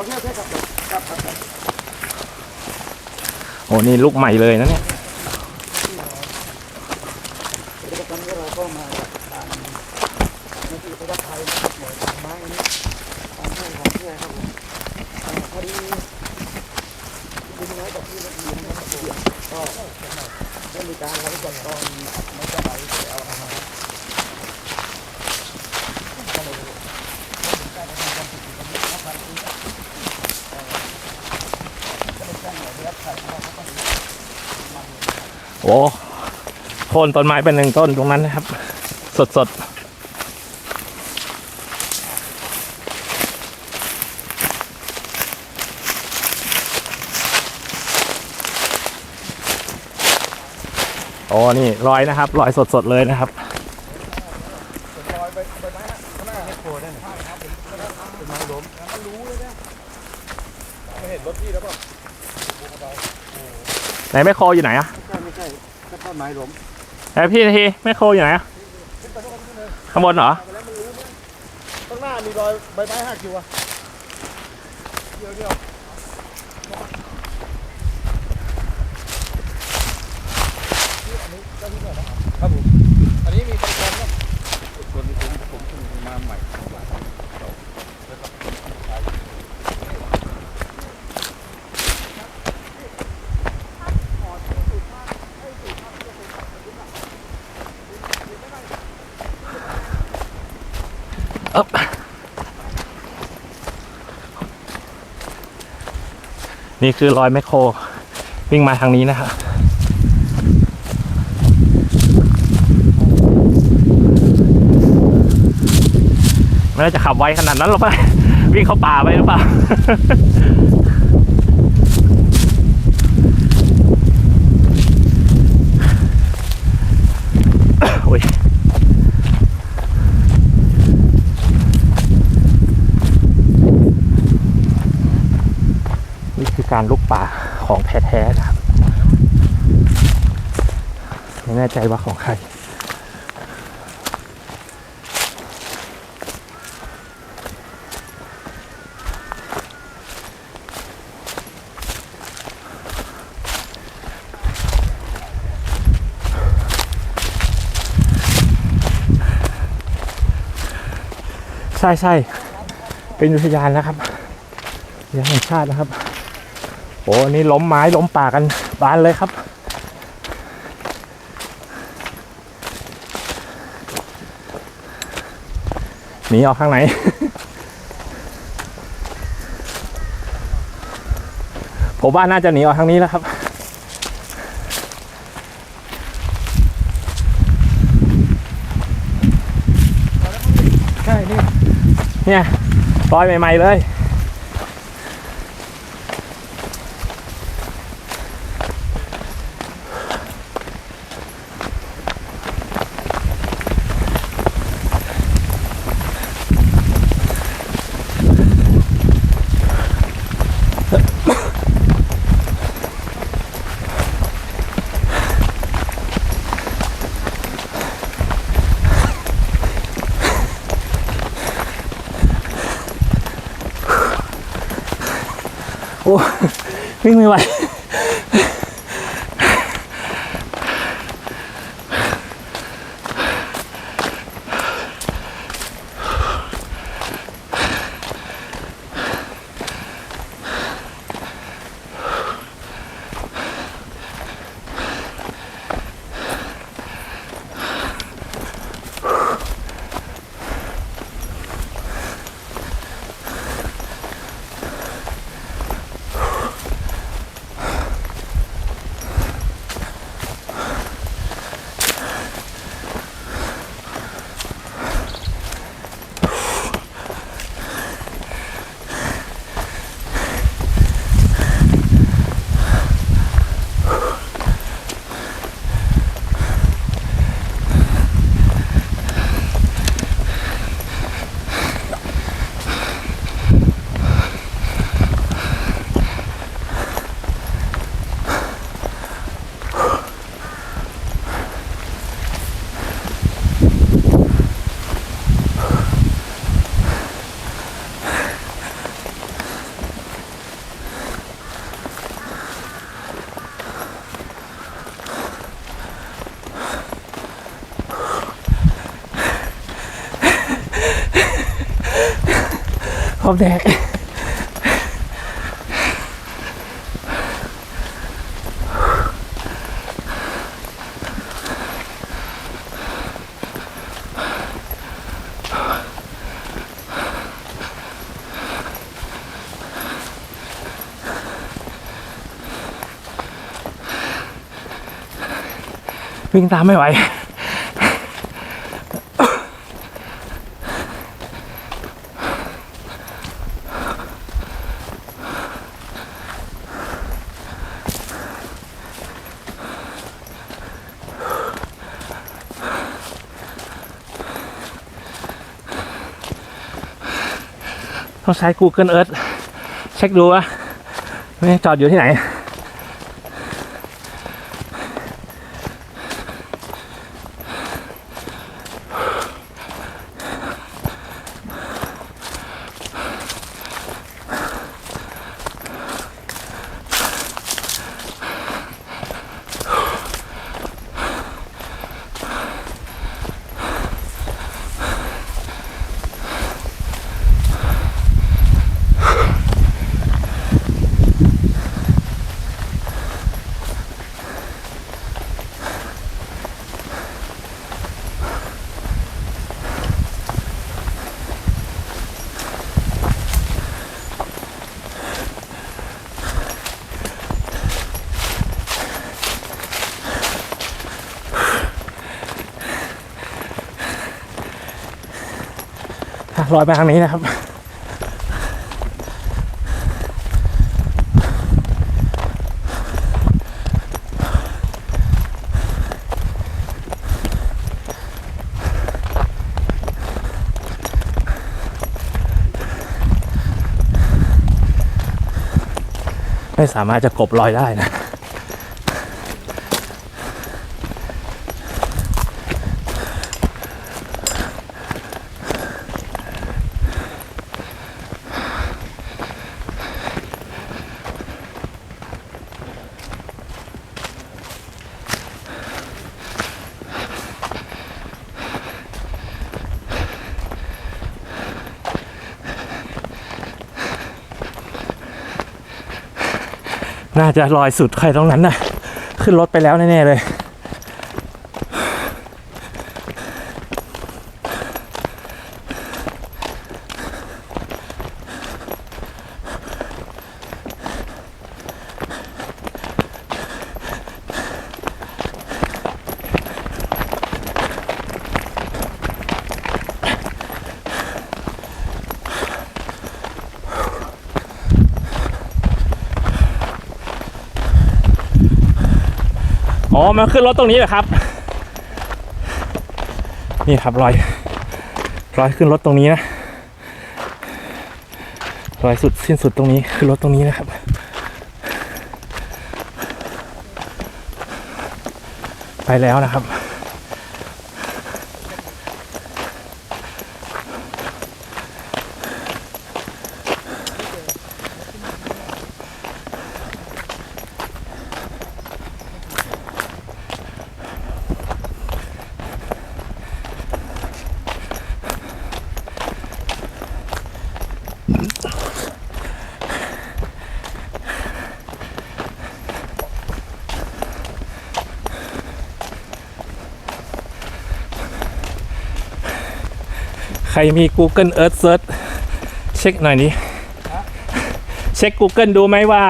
โอ้นี่ลูกใหม่เลยนะเนี่ย เดี๋ยวตอนนี้เราก็มาจากทางนักศึกษาไทยนะครับหน่วยทางไม้นี่ทางผู้ของผู้ใหญ่ครับผมอ่าพอดีดินน้อยกับที่ละเอียดนะครับผมก็ได้มีการรับจัดตอนไม่จะไหลไปเอาอาหารก็เลยได้ทำการติดต่อกับนักพันธุ์ที่ก็ได้แจ้งหน่วยรับใช้นะครับเขาก็ดู โอ้โค่นต้นไม้เป็นหนึ่งต้นตรงนั้นนะครับ สดสดโอ้นี่รอยนะครับรอยสดสดๆเลยนะครับไหนแม่คออยู่ไหนอะใช่ไม่ใช่แค่ ต้นไม้ล้มไหนพี่นาทีแม่โคอยู่ไหนอะข้างบนเหรอข้างหน้ามีรอยใบไม้หักอยู่อะเดี๋ยวเดี๋ยวครับผมอันนี้มีบริการครับคนผมผมเพิ่งมาใหม่ อ๊บ นี่คือรอยแมคโคร วิ่งมาทางนี้นะครับไม่น่าจะขับไวขนาดนั้นหรอกปะวิ่งเข้าป่าไปหรือเปล่าโอ้ย นี่คือ การลุกป่าของแท้ๆนะครับไม่แน่ใจว่าของใครใช่ใช่เป็นอุทยานนะครับอุทยานแห่งชาตินะครับ อ้นนี่ล้มไม้ล้มป่ากันบานเลยครับหนีออกข้างไหน ผมว่าน่าจะหนีออกทางนี้แล้วครับ ใช่ นี่ เนี่ยรอยใหม่ ๆ เลย วิ่งไม่ไหว อบแดกวิ่งตามไม่ไหว ต้องใช้ Google Earth เช็คดูว่าไม่จอดอยู่ที่ไหน ลอยไปทางนี้นะครับไม่สามารถจะกบรอยได้นะ น่าจะลอยสุดใครตรงนั้นนะขึ้นรถไปแล้วแน่ๆเลย อ๋อมาขึ้นรถตรงนี้เหรอครับ นี่ครับรอย รอยขึ้นรถตรงนี้นะ รอยสุดสิ้นสุดตรงนี้ขึ้นรถตรงนี้นะครับ ไปแล้วนะครับ รมี Google Earth Search เช็คหน่อยนี้เช็ค Google ดูไหมว่า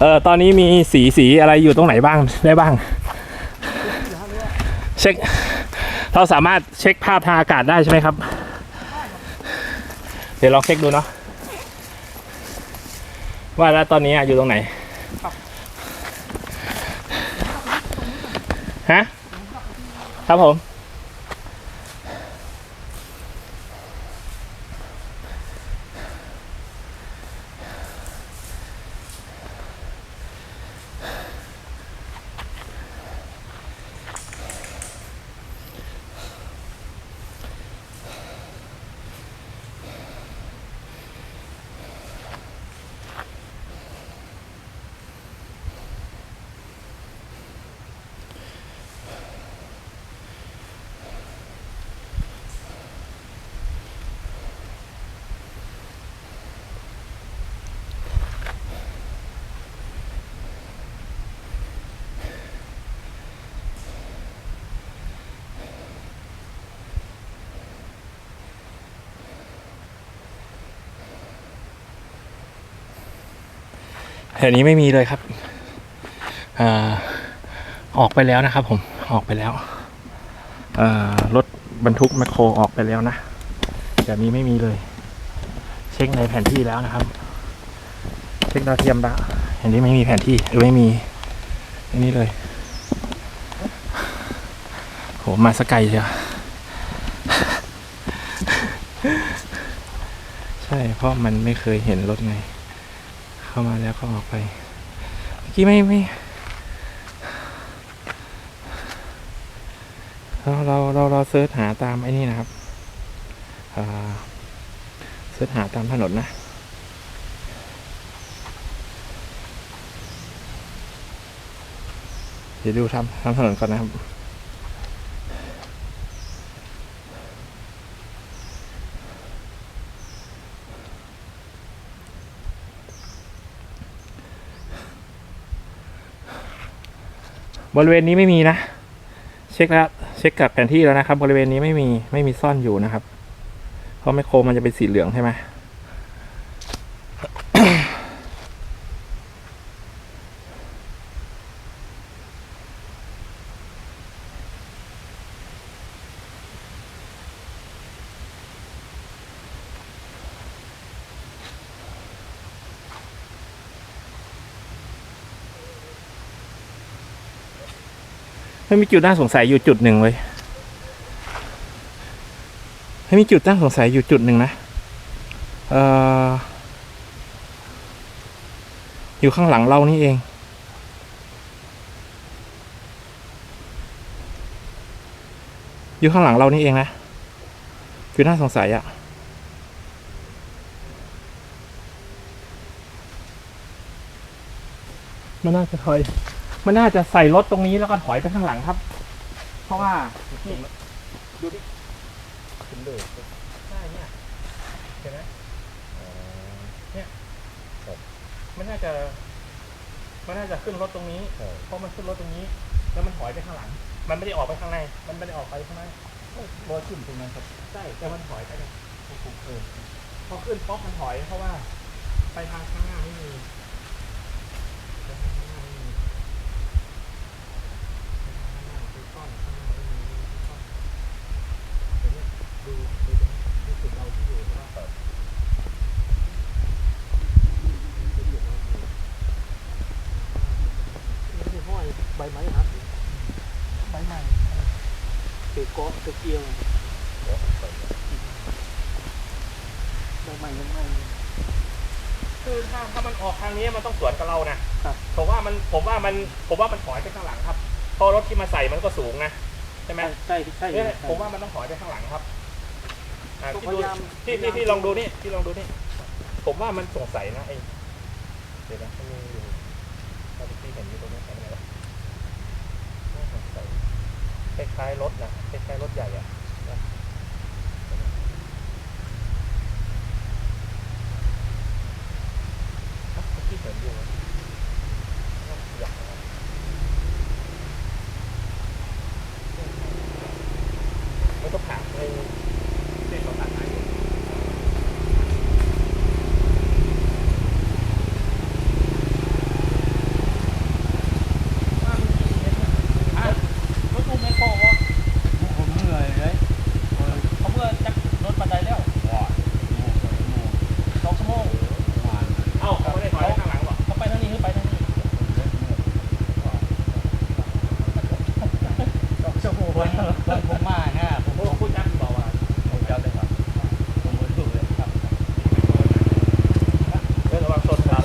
เออตอนนี้มีสีสีอะไรอยู่ตรงไหนบ้างได้บ้าง เช็ค เราสามารถเช็คภาพทางอากาศได้ใช่ไหมครับ เดี๋ยวลองเช็คดูเนาะว่าแล้วตอนนี้อยู่ตรงไหนฮะครับผม แถวนี้ไม่มีเลยครับอ่าออกไปแล้วนะครับ ผมออกไปแล้วอ่ารถบรรทุกแมคโครออกไปแล้วนะแบบนี้ไม่มีเลย เช็คในแผนที่แล้วนะครับ เช็คดาวเทียมล้วเห็นที่ไม่มีแผนที่หรือไม่มีอันนี้เลยโหมาสกไกลเชียวใช่เพราะมันไม่เคยเห็นรถไง เข้ามาแล้วก็ออกไป เมื่อกี้ไม่ไม่เราเราเราเราเซิร์ชหาตามไอ้นี่นะครับเซิร์ชหาตามถนนนะเดี๋ยวดูทำทำถนนก่อนนะครับ บริเวณนี้ไม่มีนะ เช็คแล้วเช็คกับแผนที่แล้วนะครับ บริเวณนี้ไม่มีไม่มีซ่อนอยู่นะครับ เพราะไมโครมันจะเป็นสีเหลืองใช่ไหม ไม่มีจุดน่าสงสัยอยู่จุดหนึ่งเลยไม่มีจุดน่าสงสัยอยู่จุดหนึ่งนะ เอ่อ อยู่ข้างหลังเรานี่เอง อยู่ข้างหลังเรานี่เองนะจุดน่าสงสัยอะมันน่าจะถอย มันน่าจะใส่รถตรงนี้แล้วก็ถอยไปข้างหลังครับ เพราะว่านี่ดูดิขึ้นเลยใช่เนี่ยเห็นไหมเนี่ยมันน่าจะมันน่าจะขึ้นรถตรงนี้ เพราะมันขึ้นรถตรงนี้ แล้วมันถอยไปข้างหลัง มันไม่ได้ออกไปข้างใน มันไม่ได้ออกไปข้างในรถขึ้นตรงนั้นครับ ใช่ แต่มันถอยไปเลยเออพอขึ้นป๊อกมันถอยเพราะว่า ไปทางข้างหน้าไม่มีไปทางข้างหน้าไม่มี นี่ห้อยใบ ไม้ครับใบไม้ตือเกาะตือเกียวใบไม้ยังไงคือถ้าถ้ามันออกทางนี้มันต้องสวนกับเรานะครับ ผมว่ามันผมว่ามันผมว่ามันถอยไปข้างหลังครับเพอรถที่มาใส่มันก็สูงนะใช่ไหมใช่ใช่เนี่ยใช่ผมว่ามันต้องถอยไปข้างหลังครับอ่าที่ดูที่ที่ที่ลองดูนี่ที่ลองดูนี่ผมว่ามันสงสัยนะไอ้เดี๋ยวนะมันมีอยู่ที่เห็นอยู่ตรงนี้ไหมล่ะน่าสงสัย คล้ายๆรถนะคล้ายๆรถใหญ่อะนะเมื่อกี้เห็นอยู่น่าอยากนะไม่ต้องผ่านในเส้นของตัดไม้อยู่ รถตู้ไม่โค้งวะผมเหนื่อยเลยเขาเมื่อจักรถบันไดแล้วสองชั่วโมง เอ้าเขาไม่ได้ถอยไปข้างหลังหรอ เขาไปทางนี้หรือไปทางนี้สองชั่วโมงผมมาเนี่ยผม โอ้คุณจักบอกว่า ผมจะเลยครับผมไม่รู้เลยครับ เรื่องระวังชนครับ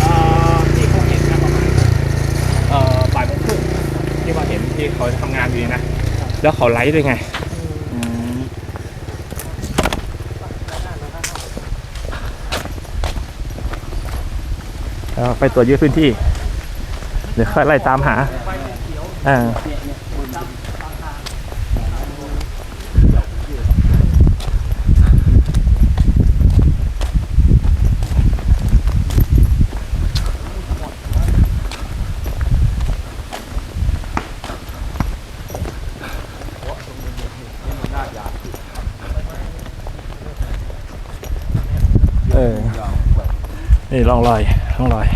เอ่อที่ผมเห็นนะประมาณเอ่อบ่ายโมงครึ่งที่ว่าเห็นที่เขาทำงานอยู่นี่นะ แล้วเขาไลฟ์ด้วยไงเราไปตรวจยึดพื้นที่ เดี๋ยวค่อยไล่ตามหาอ่า นี่ร่องรอยร่องรอย